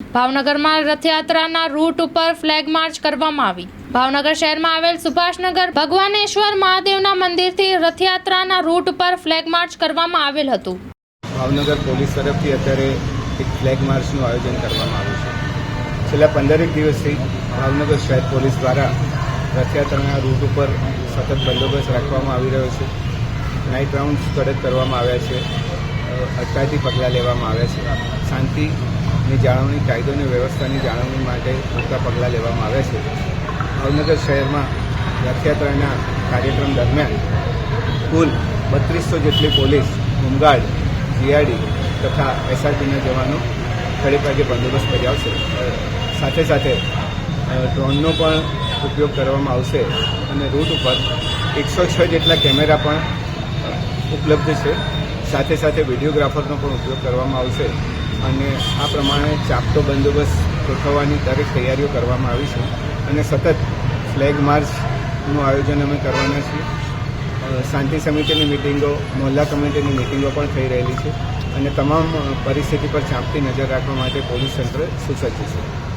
ભાવનગરમાં રથયાત્રાના રૂટ ઉપર ફ્લેગ માર્ચ કરવામાં આવી. ભાવનગર શહેરમાં આવેલ સુભાષનગર ભગવાનેશ્વર મહાદેવના મંદિરથી રથયાત્રાના રૂટ ઉપર ફ્લેગ માર્ચ કરવામાં આવેલ હતું. ભાવનગર પોલીસ તરફથી અત્યારે એક ફ્લેગ માર્ચનું આયોજન કરવામાં આવ્યું છે. છેલ્લા પંદરેક દિવસથી ભાવનગર શહેર પોલીસ દ્વારા રથયાત્રાના રૂટ ઉપર સતત બંદોબસ્ત રાખવામાં આવી રહ્યો છે. નાઇટ રાઉન્ડ્સ કડક કરવામાં આવ્યા છે. અટકાયતી પગલાં લેવામાં આવ્યા છે. શાંતિની જાળવણી કાયદો અને વ્યવસ્થાની જાળવણી માટે પૂરતા પગલાં લેવામાં આવ્યા છે. ભાવનગર શહેરમાં રથયાત્રાના કાર્યક્રમ દરમિયાન કુલ બત્રીસો જેટલી પોલીસ, હોમગાર્ડ, જીઆરડી તથા એસઆરપીના જવાનો ખડે પગે બંદોબસ્ત બજાવશે સાથે સાથે ડ્રોનનો પણ ઉપયોગ કરવામાં આવશે અને રૂટ ઉપર એકસો છ જેટલા કેમેરા પણ ઉપલબ્ધ છે. સાથે સાથે વિડીયોગ્રાફરનો પણ ઉપયોગ કરવામાં આવશે. અને આ પ્રમાણે ચાપતો બંદોબસ્ત ગોઠવવાની દરેક તૈયારીઓ કરવામાં આવી છે. અને સતત ફ્લેગ માર્ચનું આયોજન અમે કરવાના છીએ. શાંતિ સમિતિની મિટિંગો, મોહલ્લા કમિટીની મિટિંગો પણ થઈ રહેલી છે. અને તમામ પરિસ્થિતિ પર ચાંપતી નજર રાખવા માટે પોલીસ તંત્ર સુસજ્જ છે.